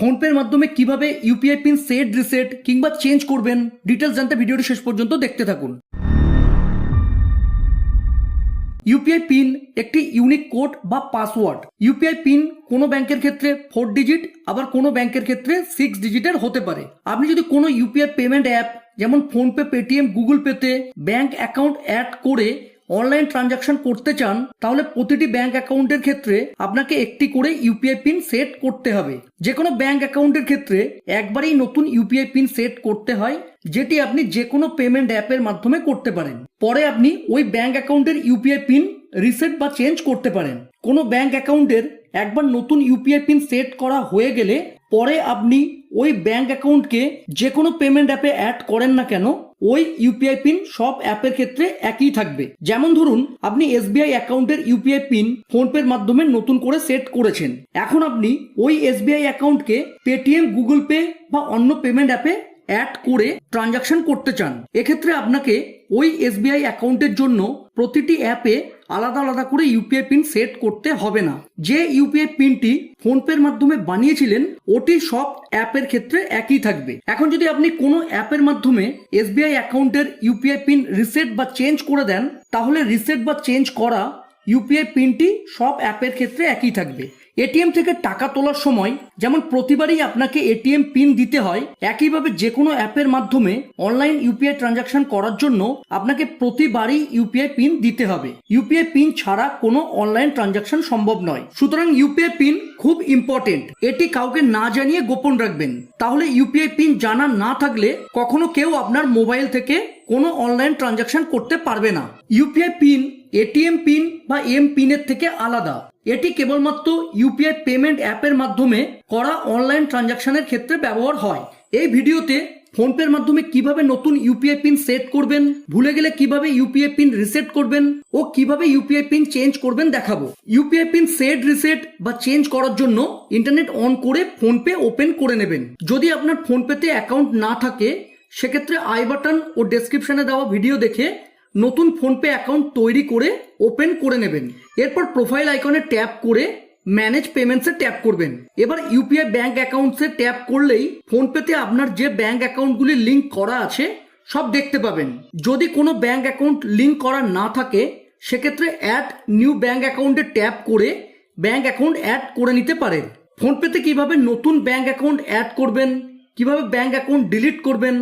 ফোনপের মাধ্যমে কীভাবে ইউপিআই পিন সেট, রিসেট কিংবা চেঞ্জ করবেন ডিটেলস জানতে ভিডিওটি শেষ পর্যন্ত দেখতে থাকুন। ইউপিআই পিন একটি ইউনিক কোড বা পাসওয়ার্ড। ইউপিআই পিন কোনো ব্যাংকের ক্ষেত্রে ফোর ডিজিট, আবার কোনো ব্যাংকের ক্ষেত্রে সিক্স ডিজিটের হতে পারে। আপনি যদি কোনো ইউপিআই পেমেন্ট অ্যাপ, যেমন ফোনপে, পেটিএম, গুগল পেতে ব্যাংক অ্যাকাউন্ট অ্যাড করে অনলাইন ট্রানজাকশন করতে চান, তাহলে প্রতিটি ব্যাংক অ্যাকাউন্টের ক্ষেত্রে আপনাকে একটি করে ইউপিআই পিন সেট করতে হবে। যে কোনো ব্যাংক অ্যাকাউন্টের ক্ষেত্রে একবারেই নতুন ইউপিআই পিন সেট করতে হয়, যেটি আপনি যে কোনো পেমেন্ট অ্যাপের মাধ্যমে করতে পারেন। পরে আপনি ওই ব্যাংক অ্যাকাউন্টের ইউপিআই পিন রিসেট বা চেঞ্জ করতে পারেন। কোনো ব্যাংক অ্যাকাউন্টের একবার নতুন ইউপিআই পিন সেট করা হয়ে গেলে, পরে আপনি ওই ব্যাংক অ্যাকাউন্টকে যে কোনো পেমেন্ট অ্যাপে অ্যাড করেন না কেন ওই ইউপিআই পিন সব অ্যাপের ক্ষেত্রে একই থাকবে। যেমন ধরুন, আপনি এসবিআই অ্যাকাউন্টের ইউপিআই পিন ফোনপের মাধ্যমে নতুন করে সেট করেছেন। এখন আপনি ওই এসবিআই অ্যাকাউন্টকে পেটিএম, গুগল পে বা অন্য পেমেন্ট অ্যাপে অ্যাড করে ট্রানজাকশন করতে চান। এক্ষেত্রে আপনাকে ওই এসবিআই অ্যাকাউন্টের জন্য প্রতিটি অ্যাপে আলাদা আলাদা করে ইউপিআই পিন সেট করতে হবে না। যে ইউপিআই পিনটি ফোনপের মাধ্যমে বানিয়েছিলেন, ওটি সব অ্যাপের ক্ষেত্রে একই থাকবে। এখন যদি আপনি কোনো অ্যাপের মাধ্যমে এসবিআই অ্যাকাউন্টের ইউপিআই পিন রিসেট বা চেঞ্জ করে দেন, তাহলে রিসেট বা চেঞ্জ করা ইউপিআই পিনটি সব অ্যাপের ক্ষেত্রে একই থাকবে। এটিএম থেকে টাকা তোলার সময় যেমন প্রতিবারই আপনাকে এটিএম পিন দিতে হয়, একইভাবে যে কোনো অ্যাপের মাধ্যমে অনলাইন ইউপিআই ট্রানজাকশন করার জন্য আপনাকে প্রতিবারই ইউপিআই পিন দিতে হবে। ইউপিআই পিন ছাড়া কোনো অনলাইন ট্রানজাকশন সম্ভব নয়। সুতরাং ইউপিআই পিন খুব ইম্পর্টেন্ট। এটি কাউকে না জানিয়ে গোপন রাখবেন। তাহলে ইউপিআই পিন জানা না থাকলে কখনো কেউ আপনার মোবাইল থেকে কোনো অনলাইন ট্রানজাকশন করতে পারবে না। ইউপিআই পিন এটিএম পিন বা এম পিনের থেকে আলাদা। এটি কেবলমাত্র ইউপিআই পেমেন্ট অ্যাপের মাধ্যমে করা অনলাইন ট্রানজাকশনের ক্ষেত্রে ব্যবহার হয়। এই ভিডিওতে ফোনপের মাধ্যমে কীভাবে নতুন ইউপিআই পিন সেট করবেন, ভুলে গেলে কীভাবে ইউপিআই পিন রিসেট করবেন ও কীভাবে ইউপিআই পিন চেঞ্জ করবেন দেখাবো। ইউপিআই পিন সেট, রিসেট বা চেঞ্জ করার জন্য ইন্টারনেট অন করে ফোনপে ওপেন করে নেবেন। যদি আপনার ফোনপেতে অ্যাকাউন্ট না থাকে, সেক্ষেত্রে আই বাটন ও ডেসক্রিপশনে দেওয়া ভিডিও দেখে নতুন ফোনপে অ্যাকাউন্ট তৈরি করে ওপেন করে নেবেন। এরপর প্রোফাইল আইকনে ট্যাপ করে ম্যানেজ পেমেন্টসে ট্যাপ করবেন। এবার ইউপিআই ব্যাংক অ্যাকাউন্টসে ট্যাপ করলেই ফোনপেতে আপনার যে ব্যাংক অ্যাকাউন্টগুলি লিংক করা আছে, সব দেখতে পাবেন। যদি কোনো ব্যাংক অ্যাকাউন্ট লিংক করা না থাকে, সেক্ষেত্রে অ্যাড নিউ ব্যাংক অ্যাকাউন্টে ট্যাপ করে ব্যাংক অ্যাকাউন্ট অ্যাড করে নিতে পারেন। ফোনপেতে কীভাবে নতুন ব্যাংক অ্যাকাউন্ট অ্যাড করবেন, কীভাবে ব্যাংক অ্যাকাউন্ট ডিলিট করবেন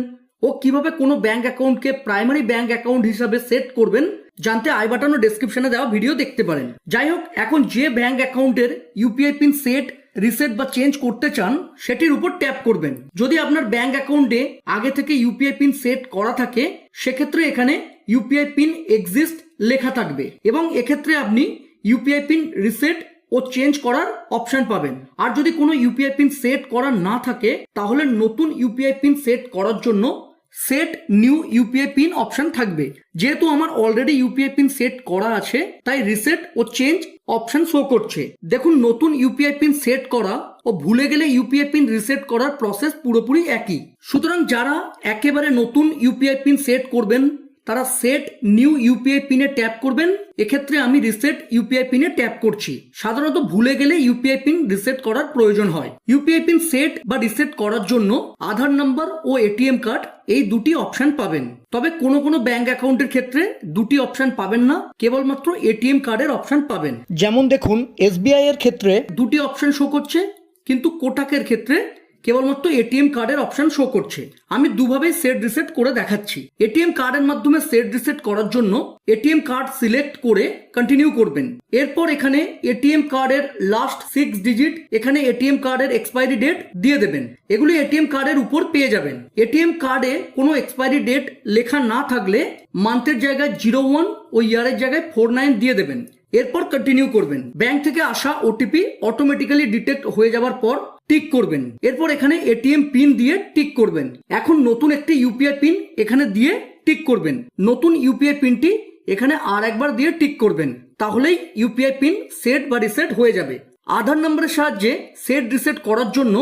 ও কীভাবে কোনো ব্যাংক অ্যাকাউন্টকে প্রাইমারি ব্যাংক অ্যাকাউন্ট হিসাবে সেট করবেন জানতে আই বাটন ডেসক্রিপশনে দেওয়া ভিডিও দেখতে পারেন। যাই হোক, এখন যে ব্যাংক অ্যাকাউন্টের ইউপিআই পিন সেট রিসেট বা চেঞ্জ করতে চান, সেটির উপর ট্যাপ করবেন। যদি আপনার ব্যাংক অ্যাকাউন্টে আগে থেকে ইউপিআই পিন সেট করা থাকে, সেক্ষেত্রে এখানে ইউপিআই পিন এক্সিস্ট লেখা থাকবে এবং এক্ষেত্রে আপনি ইউপিআই পিন রিসেট ও চেঞ্জ করার অপশন পাবেন। আর যদি কোনো ইউপিআই পিন সেট করা না থাকে, তাহলে নতুন ইউপিআই পিন সেট করার জন্য set new UPI pin option থাকবে। যেহেতু আমার অলরেডি ইউপিআই পিন সেট করা আছে, তাই রিসেট ও চেঞ্জ অপশন শো করছে। দেখুন, নতুন ইউপিআই পিন সেট করা ও ভুলে গেলে ইউপিআই পিন রিসেট করার প্রসেস পুরোপুরি একই। সুতরাং যারা একেবারে নতুন ইউপিআই পিন সেট করবেন তারা সেট নিউ ইউপিআই পিনে ট্যাপ করবেন। এক্ষেত্রে আমি রিসেট ইউপিআই পিনে ট্যাপ করছি। সাধারণত ভুলে গেলে ইউপিআই পিন রিসেট করার প্রয়োজন হয়। ইউপিআই পিন সেট বা রিসেট করার জন্য আধার নাম্বার ও এটিএম কার্ড এই দুটি অপশন পাবেন। তবে কোনো কোনো ব্যাংক অ্যাকাউন্টের ক্ষেত্রে দুটি অপশন পাবেন না কেবলমাত্র এটিএম কার্ডের অপশন পাবেন। যেমন দেখুন এসবিআই এর ক্ষেত্রে দুটি অপশন শো করছে কিন্তু কোটাকের ক্ষেত্রে কেবলমাত্র এটিএম কার্ডের অপশন শো করছে। আমি দুভাবেই সেট রিসেট করে দেখাচ্ছি। এটিএম কার্ডের মাধ্যমে সেট রিসেট করার জন্য এটিএম কার্ড সিলেক্ট করে কন্টিনিউ করবেন। এরপর এখানে এটিএম কার্ডের লাস্ট সিক্স ডিজিট এখানে এটিএম কার্ডের এক্সপায়ারি ডেট দিয়ে দেবেন। এগুলি এটিএম কার্ডের উপর পেয়ে যাবেন। এটিএম কার্ডে কোনো এক্সপায়ারি ডেট লেখা না থাকলে মান্থের জায়গায় জিরো ওয়ান ও ইয়ারের জায়গায় ফোর নাইন দিয়ে দেবেন। এরপর কন্টিনিউ করবেন। ব্যাংক থেকে আসা ওটিপি অটোমেটিক্যালি ডিটেক্ট হয়ে যাওয়ার পর টিক করবেন। এরপর এখানে এটিএম পিন দিয়ে টিক করবেন। এখন নতুন একটি ইউপিআই পিন এখানে দিয়ে টিক করবেন। নতুন ইউপিআই পিনটি এখানে আর একবার দিয়ে টিক করবেন। তাহলেই ইউপিআই পিন সেট বা রিসেট হয়ে যাবে। আধার নম্বরের সাহায্যে সেট রিসেট করার জন্য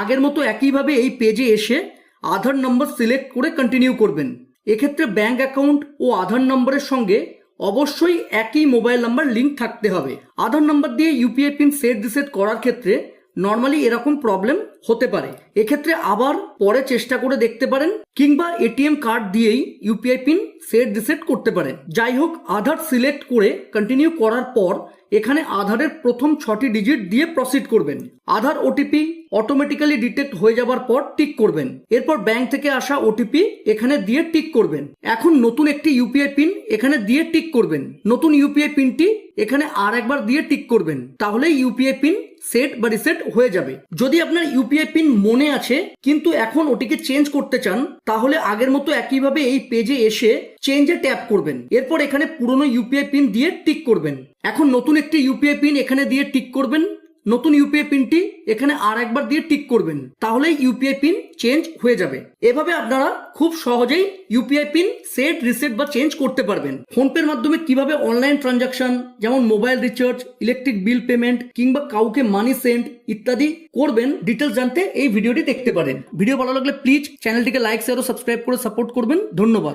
আগের মতো একইভাবে এই পেজে এসে আধার নম্বর সিলেক্ট করে কন্টিনিউ করবেন। এক্ষেত্রে ব্যাঙ্ক অ্যাকাউন্ট ও আধার নম্বরের সঙ্গে অবশ্যই একই মোবাইল নাম্বার লিঙ্ক থাকতে হবে। আধার নম্বর দিয়ে ইউপিআই পিন সেট রিসেট করার ক্ষেত্রে নর্মালি এরকম প্রবলেম হতে পারে। এক্ষেত্রে আবার পরে চেষ্টা করে দেখতে পারেন, কিংবা এটিএম কার্ড দিয়েই ইউপিআই পিন সেট রিসেট করতে পারেন। যাই হোক, আধার সিলেক্ট করে কন্টিনিউ করার পর এখানে আধারের প্রথম ছটি ডিজিট দিয়ে প্রসিড করবেন। আধার ওটিপি অটোমেটিক্যালি ডিটেক্ট হয়ে যাবার পর টিক করবেন। এরপর ব্যাংক থেকে আসা ওটিপি এখানে দিয়ে টিক করবেন। এখন নতুন একটি ইউপিআই পিন এখানে দিয়ে টিক করবেন। নতুন ইউপিআই পিনটি এখানে আর একবার দিয়ে টিক করবেন। তাহলে ইউপিআই পিন সেট বা রিসেট হয়ে যাবে। যদি আপনার ইউপিআই পিন মনে আছে, কিন্তু এখন ওটিকে চেঞ্জ করতে চান, তাহলে আগের মতো একইভাবে এই পেজে এসে চেঞ্জে ট্যাপ করবেন। এরপর এখানে পুরনো ইউপিআই পিন দিয়ে টিক করবেন। এখন নতুন একটি ইউপিআই পিন এখানে দিয়ে টিক করবেন। নতুন ইউপিআই পিনটি এখানে আর একবার দিয়ে টিক করবেন তাহলে ইউপিআই পিন চেঞ্জ হয়ে যাবে। এভাবে আপনারা খুব সহজেই ইউপিআই পিন সেট, রিসেট বা চেঞ্জ করতে পারবেন। ফোনপের মাধ্যমে কীভাবে অনলাইন ট্রানজাকশন, যেমন mobile recharge, electric bill payment কিংবা কাউকে মানি সেন্ড ইত্যাদি করবেন ডিটেলস জানতে এই ভিডিওটি দেখতে পারেন। ভিডিও ভালো লাগলে প্লিজ চ্যানেলটিকে লাইক, শেয়ার ও সাবস্ক্রাইব করে সাপোর্ট করবেন। ধন্যবাদ।